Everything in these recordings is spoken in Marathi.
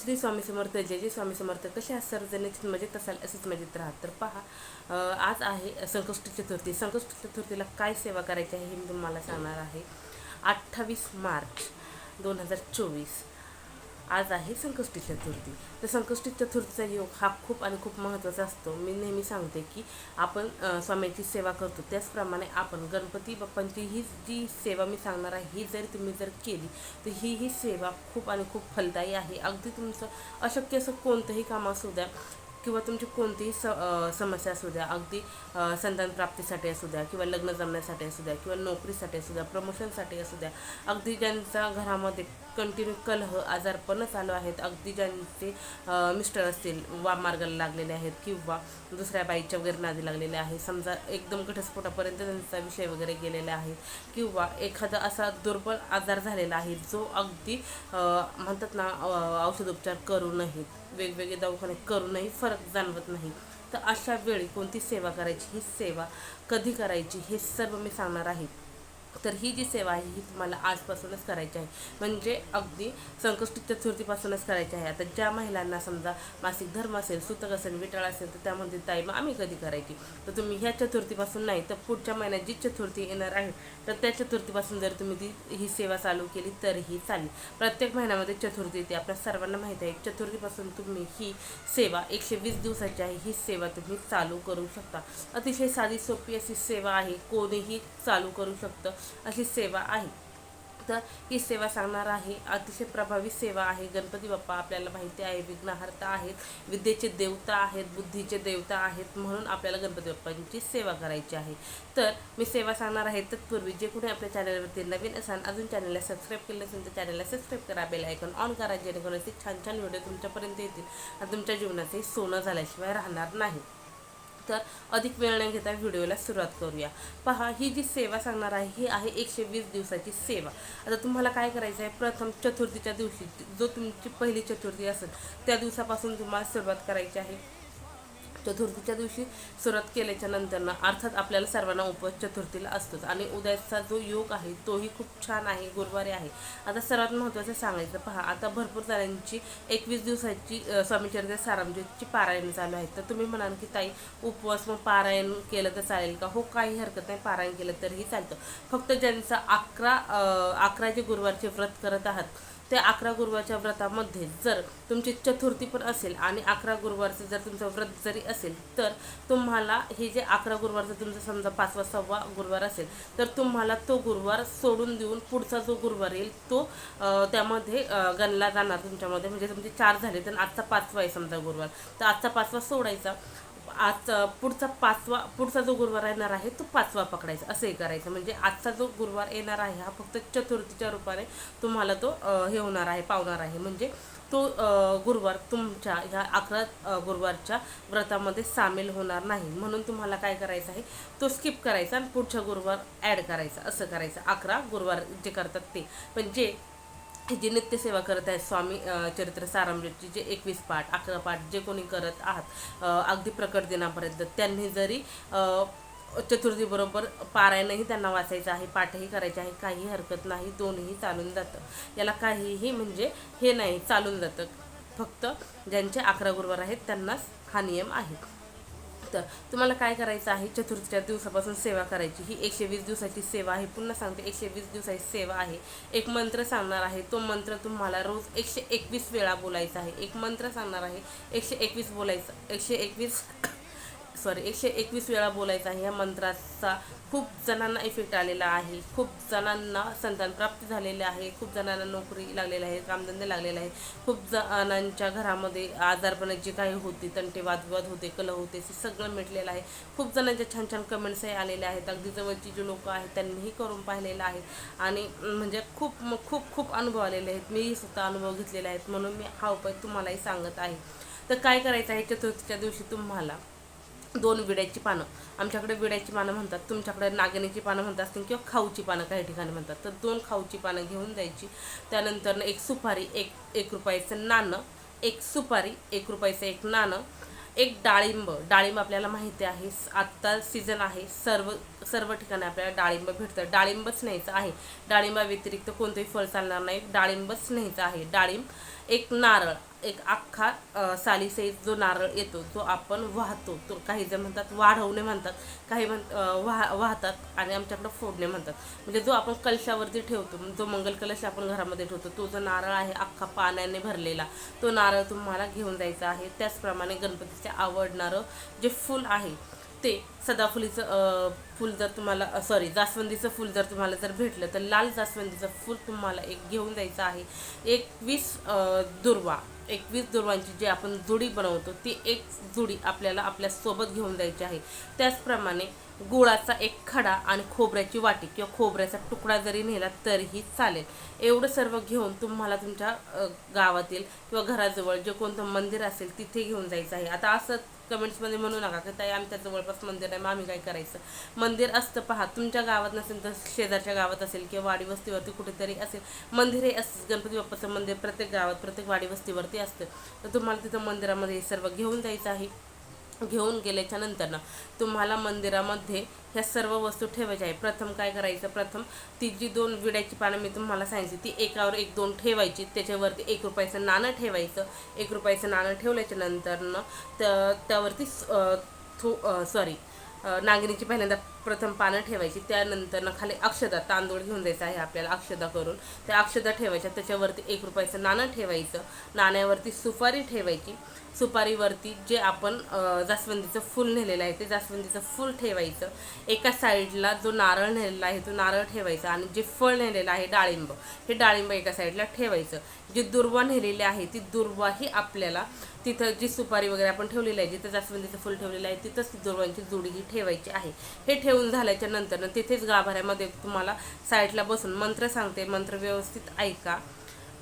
श्री स्वामी समर्थ जय जय स्वामी समर्थ. कसे आहात सर्वजण? मजेत असाल असेच मजेत राहा. तर पहा आज आहे संकष्ट चतुर्थी. संकष्ट चतुर्थीला काय सेवा करायची आहे हे मी तुम्हाला सांगणार आहे. अठ्ठावीस मार्च दोन हजार चोवीस. आज आहे संकष्टी चतुर्थी. तर संकष्टी चतुर्थीचा योग हा खूप आणि खूप महत्त्वाचा असतो. मी नेहमी सांगते की आपण स्वामीची सेवा करतो. त्याचप्रमाणे आपण गणपती बाप्पांची ही जी सेवा मी सांगणार आहे ही जर तुम्ही जर केली तर ही ही सेवा खूप आणि खूप फलदायी आहे. अगदी तुमचं अशक्य असं कोणतंही काम असू द्या किंवा तुमची कोणतीही स समस्या असू द्या अगदी संतान प्राप्तीसाठी असू द्या किंवा लग्न जमण्यासाठी असू द्या किंवा नोकरीसाठी असू द्या प्रमोशनसाठी असू द्या अगदी ज्यांचा घरामध्ये कंटिन्यू कलह आजारपणं चालू आहेत अगदी ज्यांचे मिस्टर असतील वा मार्गाला लागलेले आहेत किंवा दुसऱ्या बाईच्या वगैरे नादी लागलेले आहे समजा एकदम घटस्फोटापर्यंत त्यांचा विषय वगैरे गेलेला आहे किंवा एखादा असा दुर्बल आजार झालेला आहे जो अगदी म्हणतात ना औषधोपचार औषधोपचार करूनही वेगवेगळे दवाखाने करूनही फरक जाणवत नाही. तर अशा वेळी कोणती सेवा करायची? ही सेवा कधी करायची? हे सर्व मी सांगणार आहे. तर ही जी सेवा आहे ही तुम्हाला आजपासूनच करायची आहे. म्हणजे अगदी संकष्ट चतुर्थीपासूनच करायची आहे. आता ज्या महिलांना समजा मासिक धर्म असेल सुतक असेल विटाळ असेल तर त्यामध्ये ताई मग आम्ही कधी करायची? तर तुम्ही ह्या चतुर्थीपासून नाही तर पुढच्या महिन्यात जी चतुर्थी येणार आहे तर त्या चतुर्थीपासून जर तुम्ही ती ही सेवा चालू केली तरीही चालेल. प्रत्येक महिन्यामध्ये चतुर्थी येते. आपल्या सर्वांना माहिती आहे चतुर्थीपासून तुम्ही ही सेवा एकशे वीस दिवसाची आहे. ही सेवा तुम्ही चालू करू शकता. अतिशय साधी सोपी अशी सेवा आहे. कोणीही चालू करू शकतं. अशी सेवा आहे. तर ही सेवा सांगणार आहे अतिशय प्रभावी सेवा आहे. गणपती बाप्पा आपल्याला माहिती आहे विघ्नहर्ता आहेत विद्येचे देवता आहेत बुद्धीचे देवता आहेत म्हणून आपल्याला गणपती बाप्पांची सेवा करायची आहे. तर मी सेवा सांगणार आहे तत्पूर्वी जे कुणी आपल्या चॅनलवरती नवीन असाल अजून चॅनलला सबस्क्राईब केलं असेल तर चॅनलला सबस्क्राईब करा बेल आयकॉन ऑन करा जेणेकरून असे छान छान व्हिडिओ तुमच्यापर्यंत येतील आणि तुमच्या जीवनाचे सोनं झाल्याशिवाय राहणार नाही. तर अधिक वेळ न घेता व्हिडिओला सुरुवात करूया. पहा ही जी सेवा सांगणार आहे ही आहे एकशे वीस दिवसाची सेवा. आता तुम्हाला काय करायचं आहे? प्रथम चतुर्थीच्या दिवशी जो तुमची पहिली चतुर्थी असेल त्या दिवसापासून तुम्हाला सुरुवात करायची आहे. चतुर्थीच्या दिवशी सुरुवात केल्याच्या नंतरनं अर्थात आपल्याला सर्वांना उपवास चतुर्थीला असतोच. आणि उद्याचा जो योग आहे तोही खूप छान आहे गुरुवारी आहे. आता सर्वात महत्त्वाचं सांगायचं पहा आता भरपूर जणांची एकवीस दिवसाची स्वामीचरित्र सारामजीची पारायण चालू आहे. तर तुम्ही म्हणाल की ताई उपवास मग पारायण केलं तर चालेल का? हो काही हरकत नाही पारायण केलं तरीही चालतं. फक्त ज्यांचं अकरा अकरा जे गुरुवारचे व्रत करत आहात त्या अकरा गुरुवारच्या व्रतामध्ये जर तुमची चतुर्थी पण असेल आणि अकरा गुरुवारचं जर तुमचं व्रत जरी असेल तर तुम्हाला हे जे अकरा गुरुवारचं तुमचं समजा पाचवा सहावा गुरुवार असेल तर तुम्हाला तो गुरुवार सोडून देऊन पुढचा जो गुरुवार येईल तो त्यामध्ये गणला जाणार तुमच्यामध्ये. म्हणजे तुमचे चार झाले तर आजचा पाचवा आहे समजा गुरुवार. तर आजचा पाचवा सोडायचा. आज पुढचा पाचवा पुढचा जो गुरुवार येणार आहे तो पाचवा पकडायचा असंही करायचं. म्हणजे आजचा जो गुरुवार येणार आहे हा फक्त चतुर्थीच्या रूपाने तुम्हाला तो हे होणार आहे पावणार आहे. म्हणजे तो गुरुवार तुमच्या ह्या अकरा गुरुवारच्या व्रतामध्ये सामील होणार नाही. म्हणून तुम्हाला काय करायचं आहे तो स्किप करायचा आणि पुढच्या गुरुवार ॲड करायचा असं करायचं. अकरा गुरुवार जे करतात ते. पण जे जे नित्यसेवा करत आहेत स्वामी चरित्र सारामृतची जे एकवीस पाठ अकरा पाठ जे कोणी करत आहात अगदी प्रकट दिनापर्यंत त्यांनी जरी चतुर्थीबरोबर पारायणही त्यांना वाचायचं आहे पाठही करायचे आहे काही हरकत नाही दोन्ही चालून जातं. याला काहीही म्हणजे हे नाही चालून जातं. फक्त ज्यांचे अकरा गुरुवार आहेत त्यांनाच हा नियम आहे. तर तुम्हाला काय करायचं आहे? चतुर्थीच्या दिवसापासून सेवा करायची. ही एकशे वीस दिवसाची सेवा आहे. पुन्हा सांगते एकशे वीस दिवसाची सेवा आहे. एक मंत्र सांगणार आहे. तो मंत्र तुम्हाला रोज एकशे एकवीस वेळा बोलायचा आहे. एक मंत्र सांगणार आहे एकशे एकवीस बोलायचं एकशे एकवीस सॉरी एकशे एकवीस वेळा बोलायचा आहे. या मंत्राचा खूप जणांना इफेक्ट आलेला आहे. खूप जणांना संतान प्राप्त झालेले आहे. खूप जणांना नोकरी लागलेली आहे कामधंदे लागलेले आहे. खूप जणांच्या घरामध्ये आजारपणे जे काही होते तंटे वादविवाद होते कलह होते ते सगळं मिटलेलं आहे. खूप जणांच्या छान छान कमेंट्सही आलेले आहेत. अगदी जवळची जी लोक आहेत त्यांनीही करून पाहिलेलं आहे. आणि म्हणजे खूप खूप खूप अनुभव आलेले आहेत. मीही स्वतः अनुभव घेतलेले आहेत म्हणून मी हा उपाय तुम्हालाही सांगत आहे. तर काय करायचं आहे? चतुर्थीच्या दिवशी तुम्हाला दोन विड्याची पानं. आमच्याकडे विड्याची पानं म्हणतात तुमच्याकडे नागिनीची पानं म्हणतात असतील किंवा खाऊची पानं काही ठिकाणी म्हणतात. तर दोन खाऊची पानं घेऊन जायची. त्यानंतर एक सुपारी एक एक रुपयाचं नाणं एक सुपारी एक रुपयाचं एक नाणं एक डाळिंब. डाळिंब आपल्याला माहिती आहे आत्ता सीझन आहे सर्व सर्व ठिकाणी आपल्याला डाळिंब भेटतं. डाळिंबच न्यायचं आहे. डाळिंबा व्यतिरिक्त कोणतंही फळ चालणार नाही. डाळिंबच न्यायचं आहे. डाळिंब एक नारळ. एक अख्खा अ, सालीसहित जो नारळ येतो तो आपण वाहतो. तो काही जण म्हणतात वाढवणे म्हणतात काही म्हण वाह वाहतात आणि आमच्याकडं फोडणे म्हणतात. म्हणजे जो आपण कलशावरती ठेवतो जो मंगल कलश आपण घरामध्ये ठेवतो तो जो नारळ आहे अख्खा पाण्याने भरलेला तो नारळ तुम्हाला घेऊन जायचा आहे. त्याचप्रमाणे गणपतीचे आवडणारं जे फूल आहे ते सदाफुलीचं फूल जर तुम्हाला सॉरी जास्वंदीचं फूल जर तुम्हाला जर भेटलं तर लाल जास्वंदीचं फूल तुम्हाला एक घेऊन जायचं आहे. एकवीस वीस दुर्वा. एकवीस दुर्वांची जी आपण जुडी बनवतो ती एक जुडी आपल्याला आपल्यासोबत घेऊन जायची आहे. त्याचप्रमाणे गुळाचा एक खडा आणि खोबऱ्याची वाटी किंवा खोबऱ्याचा तुकडा जरी नेला तरीही चालेल. एवढं सर्व घेऊन तुम्हाला तुमच्या गावातील किंवा घराजवळ जे कोणतं मंदिर असेल तिथे घेऊन जायचं आहे. आता असं कमेंट्समध्ये म्हणू नका की ताई आमच्या जवळपास मंदिर आहे मग आम्ही काय करायचं? मंदिर असतं पहा तुमच्या गावात नसेल तर शेजारच्या गावात असेल किंवा वाडी वस्तीवरती कुठेतरी असेल मंदिर हे असतं गणपती बाप्पाचं मंदिर प्रत्येक गावात प्रत्येक वाडी वस्तीवरती असतं. तर तुम्हाला तिथं मंदिरामध्ये सर्व घेऊन जायचं आहे. घेऊन गेल्याच्यानंतर तुम्हाला मंदिरामध्ये ह्या सर्व वस्तू ठेवायच्या आहे प्रथम काय करायचं? प्रथम ती जी दोन विड्याची पानं मी तुम्हाला सांगितली ती एकावर एक दोन ठेवायची. त्याच्यावरती एक रुपयाचं नाणं ठेवायचं. एक रुपयाचं नाणं ठेवल्याच्या नंतरनं त्या त्यावरती अं, थो सॉरी नागिनीची पहिल्यांदा प्रथम पानं ठेवायची त्यानंतर खाली अक्षदा तांदूळ घेऊन द्यायचा आहे आपल्याला अक्षदा करून. त्या अक्षदा ठेवायच्या त्याच्यावरती एक रुपयाचं नाणं ठेवायचं. नाण्यावरती सुपारी ठेवायची. सुपारीवरती जे आपण जास्वंदीचं फूल नेलेलं आहे ते जास्वंदीचं फूल ठेवायचं. एका साईडला जो नारळ नेलेला आहे तो नारळ ठेवायचा आणि जे फळ नेलेलं आहे डाळिंब हे डाळिंब एका साईडला ठेवायचं. जी दुर्वा नेलेली आहे ती दुर्वा ही आपल्याला तिथं जी सुपारी वगैरे आपण ठेवलेली आहे जिथं जास्वंदीचं फुल ठेवलेलं आहे तिथंच ती जोडी ही ठेवायची आहे. हे ठेवून झाल्याच्यानंतर तिथेच गाभाऱ्यामध्ये तुम्हाला साईडला बसून मंत्र सांगते. मंत्र व्यवस्थित ऐका.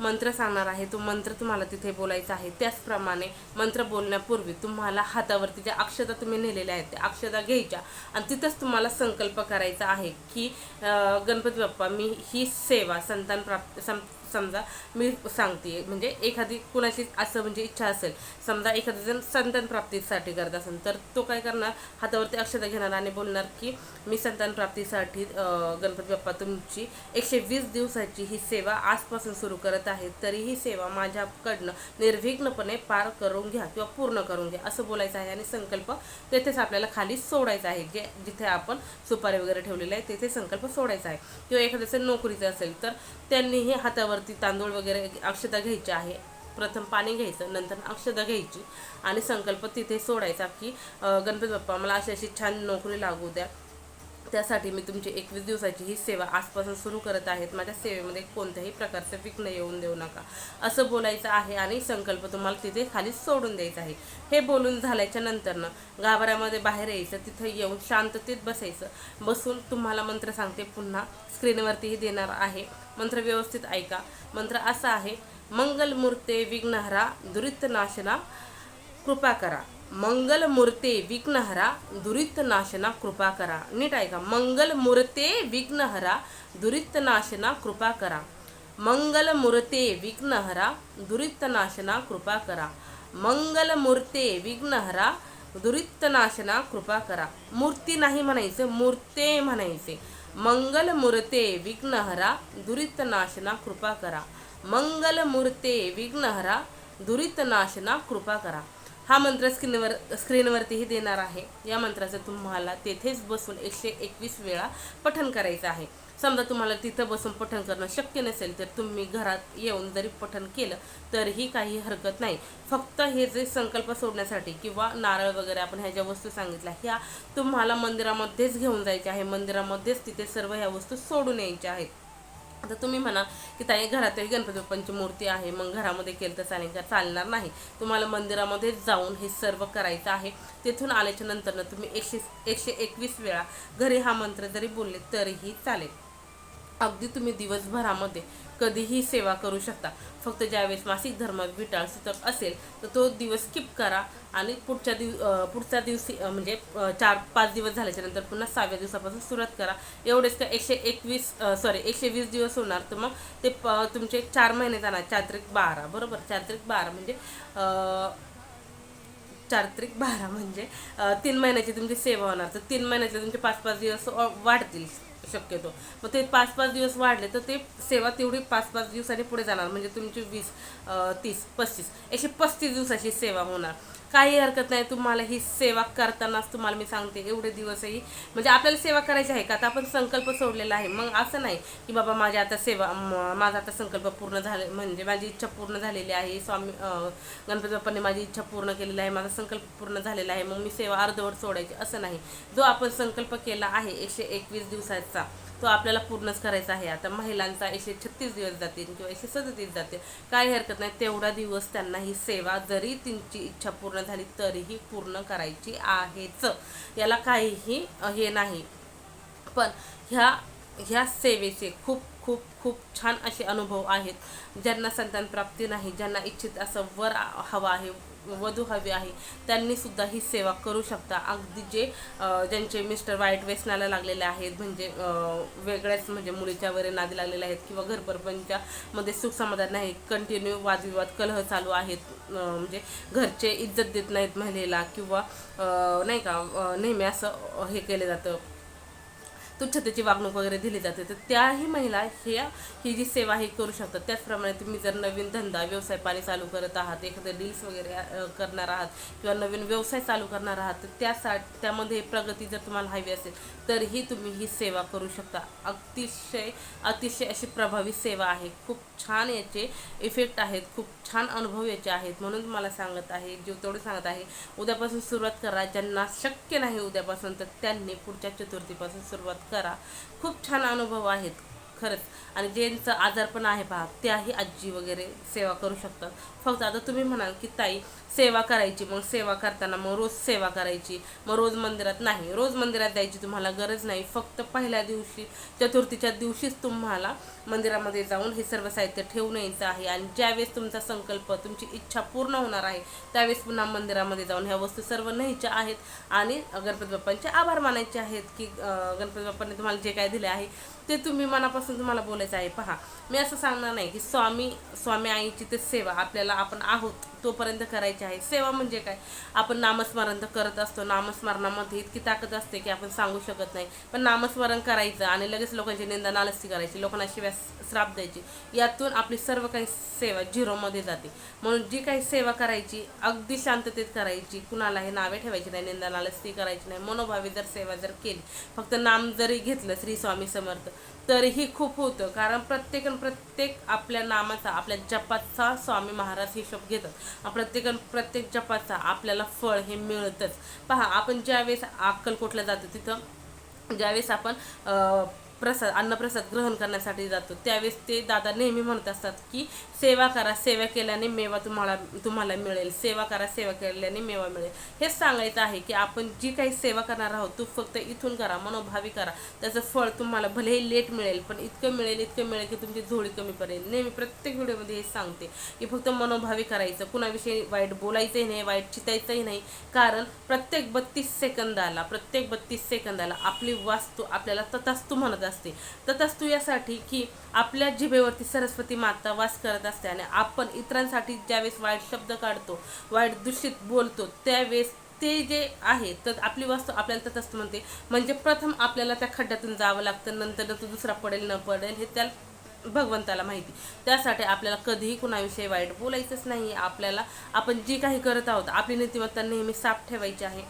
मंत्र सांगणार आहे तो मंत्र तुम्हाला तिथे बोलायचा आहे. त्याचप्रमाणे मंत्र बोलण्यापूर्वी तुम्हाला हातावरती ज्या अक्षता तुम्ही नेलेल्या आहेत त्या अक्षता घ्यायच्या. आणि तिथंच तुम्हाला संकल्प करायचा आहे की गणपती बाप्पा मी ही सेवा संतान प्राप्त सं समजा मी सांगते म्हणजे एखादी कुणाची असं म्हणजे इच्छा असेल समजा एखादा जण संतान प्राप्तीसाठी करत असेल तर तो काय करणार? हातावरती अक्षता घेणार आणि बोलणार की मी संतान प्राप्तीसाठी गणपती बाप्पा तुमची एकशे वीस दिवसाची ही सेवा आजपासून सुरू करत आहे तरी ही सेवा माझ्याकडनं निर्विघ्नपणे पार करून घ्या किंवा पूर्ण करून घ्या असं बोलायचं आहे आणि संकल्प तेथेच आपल्याला खाली सोडायचा आहे जे जिथे आपण सुपारी वगैरे ठेवलेले आहे तेथे संकल्प सोडायचा आहे. किंवा एखाद्याचं नोकरीचं असेल तर त्यांनीही हातावर वरती तांदूळ वगैरे अक्षता घ्यायची आहे. प्रथम पाणी घ्यायचं नंतर अक्षता घ्यायची आणि संकल्प तिथे सोडायचा की गणपती बाप्पा मला अशी अशी छान नोकरी लागू द्या. त्यासाठी मी तुमची एकवीस दिवसाची ही सेवा आजपासून सुरू करत आहेत. माझ्या सेवेमध्ये कोणत्याही प्रकारचं विघ्न येऊन देऊ नका. असं बोलायचं आहे आणि संकल्प तुम्हाला तिथे खाली सोडून द्यायचा आहे. हे बोलून झाल्याच्या नंतरनं गाभाऱ्यामध्ये बाहेर यायचं तिथं येऊन शांततेत बसायचं. बसून तुम्हाला मंत्र सांगते पुन्हा. स्क्रीनवरतीही देणार आहे. मंत्र व्यवस्थित ऐका. मंत्र असा आहे मंगलमूर्ते विघ्नहरा दुरितनाशना कृपा करा. मंगल मूर्ते विघ्नहरा दुरित नाशना कृपा करा. नीट ऐका मंगल मूर्ते विघ्नहरा दुरित नाशना कृपा करा. मंगल मूर्ते विघ्नहरा दुरित नाशना कृपा करा. मंगल मूर्ते विघ्नहरा दुरित नाशना कृपा करा. मूर्ती नाही म्हणायचं मूर्ते म्हणायचे. मंगल मूर्ते विघ्नहरा दुरित नाशना कृपा करा. मंगल मूर्ते विघ्नहरा दुरित नाशना कृपा करा. हा मंत्र स्क्रीनवर स्क्रीनवरतीही देणार आहे. या मंत्राचं तुम्हाला तेथेच बसून एकशे एकवीस वेळा पठण करायचं आहे. समजा तुम्हाला तिथं बसून पठण करणं शक्य नसेल तर तुम्ही घरात येऊन जरी पठण केलं तरीही काही हरकत नाही. फक्त हे जे संकल्प सोडण्यासाठी किंवा नारळ वगैरे आपण ह्या ज्या वस्तू सांगितल्या ह्या तुम्हाला मंदिरामध्येच घेऊन जायच्या आहे मंदिरामध्येच तिथे सर्व ह्या वस्तू सोडून यायच्या आहेत. आता तुम्ही म्हणा की ताई घरातही गणपती बाप्पांची मूर्ती आहे मग घरामध्ये केलं तर चालेल का? चालणार नाही. तुम्हाला मंदिरामध्ये जाऊन हे सर्व करायचं आहे. तिथून आल्याच्या नंतरनं तुम्ही एकशे एकशे एकवीस वेळा घरी हा मंत्र जरी बोलले तरीही चालेल. अगदी तुम्ही दिवसभरामध्ये कधीही सेवा करू शकता. फक्त ज्यावेळेस मासिक धर्मात विटाळ सूचक असेल तर तो दिवस स्किप करा आणि पुढच्या दिव पुढच्या दिवशी म्हणजे चार पाच दिवस झाल्याच्यानंतर पुन्हा सहाव्या दिवसापासून सुरुवात करा. एवढेच का एकशे एकवीस सॉरी एकशे वीस दिवस होणार तर मग ते प तुमचे चार महिने जाणार. चात्रिक बारा बरोबर? चात्रिक बारा म्हणजे चार्त्रिक बारा म्हणजे तीन महिन्याची तुमची सेवा होणार. तर तीन महिन्याचे तुमचे पाच पाच दिवस वाढतील. शक्यतो. मग ते पाच पाच दिवस वाढले तर ते सेवा तेवढी पाच पाच दिवसांनी पुढे जाणार. म्हणजे तुमची वीस तीस पस्तीस एकशे पस्तीस दिवसाची सेवा होणार. काही हरकत नाही तुम्हाला ही सेवा करतानाच तुम्हाला मी सांगते एवढे दिवसही म्हणजे आपल्याला सेवा करायची आहे का? आता आपण संकल्प सोडलेला आहे. मग असं नाही की बाबा माझ्या आता सेवा म- माझा आता संकल्प पूर्ण झाले म्हणजे माझी इच्छा पूर्ण झालेली आहे स्वामी गणपती बाप्पांनी माझी इच्छा पूर्ण केलेली आहे माझा संकल्प पूर्ण झालेला आहे मग मी सेवा अर्धवट सोडायची असं नाही. जो आपण संकल्प केला आहे एकशे एकवीस दिवसाचा तो आपल्याला पूर्णच करायचा आहे. आता महिलांचा एकशे छत्तीस दिवस जातील किंवा एकशे सदतीस जातील. काही हरकत नाही. तेवढा दिवस त्यांना ही सेवा जरी त्यांची इच्छा पूर्ण झाली तरीही पूर्ण करायची आहेच. याला काहीही हे नाही. पण ह्या ह्या सेवेचे खूप खूप खूप छान असे अनुभव आहेत. ज्यांना संतान प्राप्ती नाही ज्यांना इच्छित असं वर हवं आहे वधू हवी आहे त्यांनी सुद्धा ही सेवा करू शकता. अगदी जे ज्यांचे मिस्टर वाईट व्यसनाला लागलेले आहेत म्हणजे वेगळ्याच म्हणजे मुलीच्या वगैरे नादी लागलेले आहेत किंवा घरपरपंच्या मध्ये सुख समाधान नाही कंटिन्यू वादविवाद कलह चालू आहेत म्हणजे घरचे इज्जत देत नाहीत महिलेला किंवा नाही का नेहमी असं हे केलं जातं. तुच्छतेची वागणूक वगैरे दिली जाते. तर त्याही महिला ह्या ही जी सेवा ही करू शकतात त्याचप्रमाणे तुम्ही जर नवीन धंदा व्यवसाय पाणी चालू करत आहात एखादं डील्स वगैरे करणार आहात किंवा नवीन व्यवसाय चालू करणार आहात तर त्यासाठी त्यामध्ये प्रगती जर तुम्हाला हवी असेल तरीही तुम्ही ही सेवा करू शकता. अतिशय अतिशय अशी प्रभावी सेवा आहे. खूप छान याचे इफेक्ट आहेत खूप छान अनुभव याचे आहेत. म्हणून तुम्हाला सांगत आहे जीव तेवढं सांगत आहे उद्यापासून सुरुवात करा. ज्यांना शक्य नाही उद्यापासून तर त्यांनी पुढच्या चतुर्थीपासून सुरुवात करा. खूप छान अनुभव आहेत. खरंच. आणि ज्यांचं आजारपण आहे पहा त्याही आजी वगैरे सेवा करू शकतात. फक्त आता तुम्ही म्हणाल की ताई सेवा करायची मग सेवा करताना मग रोज सेवा करायची मग रोज मंदिरात नाही. रोज मंदिरात जायची तुम्हाला गरज नाही. फक्त पहिल्या दिवशी चतुर्थीच्या दिवशीच तुम्हाला मंदिरामध्ये जाऊन हे सर्व साहित्य ठेवून यायचं आहे. आणि ज्यावेळेस तुमचा संकल्प तुमची इच्छा पूर्ण होणार आहे त्यावेळेस पुन्हा मंदिरामध्ये जाऊन ह्या वस्तू सर्व न्यायच्या आहेत. आणि गणपती बाप्पांचे आभार मानायचे आहेत की गणपती बाप्पांनी तुम्हाला जे काय दिले आहे ते तुम्ही मनापासून तुम्हाला बोलायचं आहे पहा. मी असं सांगणार नाही की स्वामी स्वामी आईची ते सेवा आपल्याला आपण आहोत. तोपर्यंत करायची आहे. सेवा म्हणजे काय? आपण नामस्मरण तर करत असतो. नामस्मरणामध्ये इतकी ताकद असते की आपण सांगू शकत नाही. पण नामस्मरण करायचं आणि लगेच लोकांची निंदा नालस्ती करायची लोकांना शिव्या श्राप द्यायची. यातून आपली सर्व काही सेवा झिरोमध्ये जाते. म्हणून जी काही सेवा करायची अगदी शांततेत करायची कुणालाही नावे ठेवायची नाही निंदा नालस्ती करायची नाही मनोभावी जर सेवा जर केली फक्त नाम जरी घेतलं श्री स्वामी समर्थ तरीही खूप होतं. कारण प्रत्येक प्रत्येक आपल्या नामाचा आपल्या जपाचा स्वामी महाराज हिशोब घेतात. प्रत्येक प्रत्येक जपाचा आपल्याला फळ हे मिळतंच. पहा आपण ज्यावेळेस अक्कलकोटला जातो तिथं ज्यावेळेस आपण अं, प्रसाद अन्नप्रसाद ग्रहण करण्यासाठी जातो. त्यावेळेस ते दादा नेहमी म्हणत असतात की सेवा करा सेवा केल्याने मेवा तुम्हाला तुम्हाला मिळेल. सेवा करा सेवा केल्याने मेवा मिळेल. हेच सांगायचं आहे की आपण जी काही सेवा करणार आहोत तू फक्त इथून करा मनोभावी करा. त्याचं फळ तुम्हाला भलेही लेट मिळेल पण इतकं मिळेल इतकं मिळेल की तुमची झोळी कमी पडेल. नेहमी प्रत्येक व्हिडिओमध्ये हे सांगते की फक्त मनोभावी करायचं. कुणाविषयी वाईट बोलायचंही नाही वाईट चितायचंही नाही. कारण प्रत्येक बत्तीस सेकंदाला प्रत्येक बत्तीस सेकंदाला आपली वास्तू आपल्याला तथास्तू म्हणत असते. तथास्तू यासाठी की आपल्या जिभेवरती सरस्वती माता वास करत असते आणि आपण इतरांसाठी ज्यावेळेस वाईट शब्द काढतो वाईट दूषित बोलतो त्यावेळेस ते जे आहे तर आपली वस्तू आपल्याला तथास्तू म्हणते. म्हणजे प्रथम आपल्याला त्या खड्ड्यातून जावं लागतं नंतर तो दुसरा पडेल न पडेल हे त्या भगवंताला माहिती. त्यासाठी आपल्याला कधीही कुणाविषयी वाईट बोलायचंच नाही आपल्याला आपण जी काही करत आहोत आपली नीतिमत्ता नेहमी साफ ठेवायची आहे.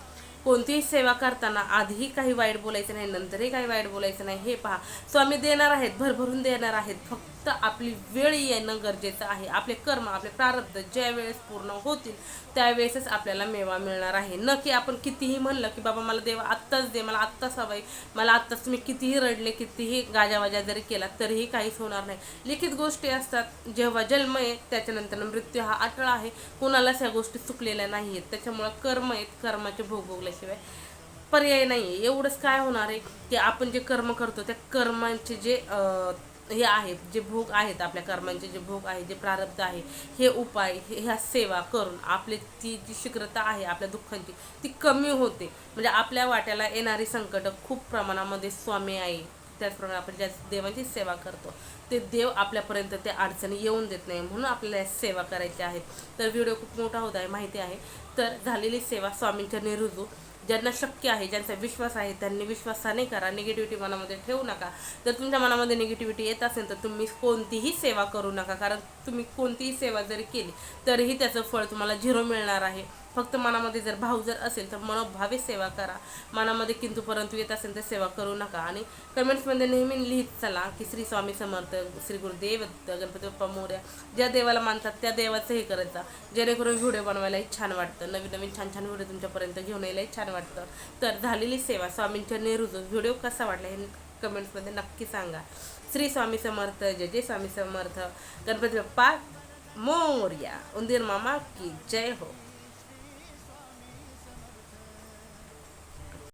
कोणतीही सेवा करताना आधीही काही वाईट बोलायचं नाही नंतरही काही वाईट बोलायचं नाही हे पहा. स्वामी देणार आहेत भरभरून देणार आहेत फक्त तर आपली वेळ येणं गरजेचं आहे. आपले कर्म आपले प्रारब्ध ज्या वेळेस पूर्ण होतील त्यावेळेसच आपल्याला मेवा मिळणार आहे. न की आपण कितीही म्हणलं की बाबा मला देवा आत्ताच दे मला आत्ताच हवंय मला आत्ताच मी कितीही रडले कितीही गाजावाजा जरी केला तरीही काहीच होणार नाही. लिखित गोष्टी असतात. जेव्हा जन्म आहे त्याच्यानंतर मृत्यू हा अटळ आहे. कुणालाच ह्या गोष्टी चुकलेल्या नाही आहेत त्याच्यामुळं कर्म आहेत कर्माचे भोग भोगल्याशिवाय पर्याय नाही आहे एवढंच काय होणार आहे की आपण जे कर्म करतो त्या कर्मांचे जे हे आहेत जे भोग आहेत आपल्या कर्मांचे जे भोग आहे जे प्रारब्ध आहे हे उपाय हे ह्या सेवा करून आपली ती जी शीघ्रता आहे आपल्या दुःखांची ती कमी होते. म्हणजे आपल्या वाट्याला येणारी संकट खूप प्रमाणामध्ये स्वामी आहे त्याचप्रमाणे आपण ज्या देवांची सेवा करतो ते देव आपल्यापर्यंत त्या अडचणी येऊन देत नाही म्हणून आपल्याला सेवा करायची आहेत तर व्हिडिओ खूप मोठा होत आहे माहिती आहे. तर झालेली सेवा स्वामींच्या निरुजू ज्यांना शक्य आहे ज्यांचा विश्वास आहे त्यांनी विश्वासाने करा. निगेटिव्हिटी मनामध्ये ठेवू नका. जर तुमच्या मनामध्ये निगेटिव्हिटी येत असेल तर तुम्ही कोणतीही सेवा करू नका. कारण तुम्ही कोणतीही सेवा जरी केली तरीही त्याचं फळ तुम्हाला झिरो मिळणार आहे. फक्त मनामध्ये जर भाव जर असेल तर मनोभावे सेवा करा. मनामध्ये किंतु परंतु येत असेल तर सेवा करू नका. आणि कमेंट्समध्ये नेहमी लिहित चला की श्री स्वामी समर्थ श्री गुरुदेव गणपती बाप्पा मोर्या ज्या देवाला मानतात त्या देवाचं हे करायचं जेणेकरून व्हिडिओ बनवायलाही छान वाटतं. नवीन नवीन छान छान व्हिडिओ तुमच्यापर्यंत घेऊन यायलाही छान वाटतं. तर झालेली सेवा स्वामींच्या नेरुजून व्हिडिओ कसा वाटला हे कमेंट्समध्ये नक्की सांगा. श्री स्वामी समर्थ जय जय स्वामी समर्थ गणपती बाप्पा मोर्या. उंदीर मामा की जय हो.